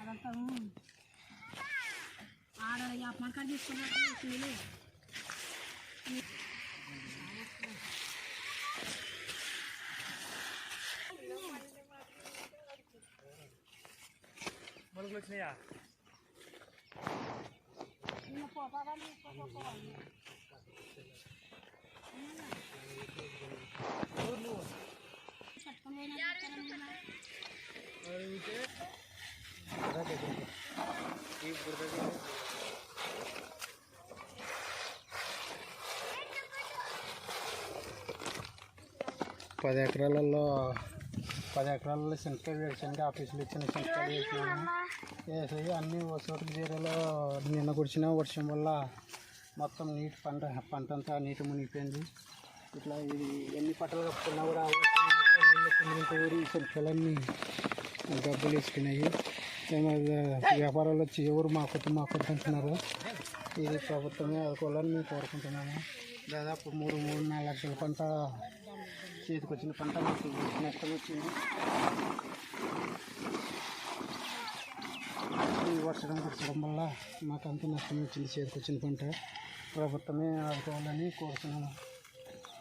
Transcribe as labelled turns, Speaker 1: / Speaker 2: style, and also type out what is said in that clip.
Speaker 1: అదంతా ఆడ మనకాడ తీసుకున్నట్టు నీళ్ళు
Speaker 2: మొలకలు వచ్చినాయా
Speaker 1: నిన్న పోతావని పోతావని పట్టుకొని పోయినా
Speaker 3: పది ఎకరాలలో పది ఎకరాల్లో శనక్కాయ వేరుశనగ ఆఫీసులు ఇచ్చిన శనక్కాయలు వేసినాము వేసి అన్ని ఒక జీరాలో నిన్న కురిసిన వర్షం వల్ల మొత్తం నీటి పంట పంట అంతా నీటి మునిగిపోయింది. ఇట్లా ఇది ఎన్ని పట్టలు కప్పుకున్నా కూడా ఊరి శనక్కాయలన్నీ వేసుకున్నాయి. వ్యాపారాలు వచ్చి ఎవరు మా కుటుంబం మా కొత్త అంటున్నారు. ఇది ప్రభుత్వమే ఆదుకోవాలని మేము కోరుకుంటున్నాము. దాదాపు మూడు మూడు నాలుగు లక్షల పంట చేతికి వచ్చిన పంట మాకు నష్టం వచ్చింది ఈ వర్షం కురచడం వల్ల మాకు అంత నష్టం వచ్చింది చేతికి వచ్చిన పంట. ప్రభుత్వమే ఆదుకోవాలని కోరుతున్నాను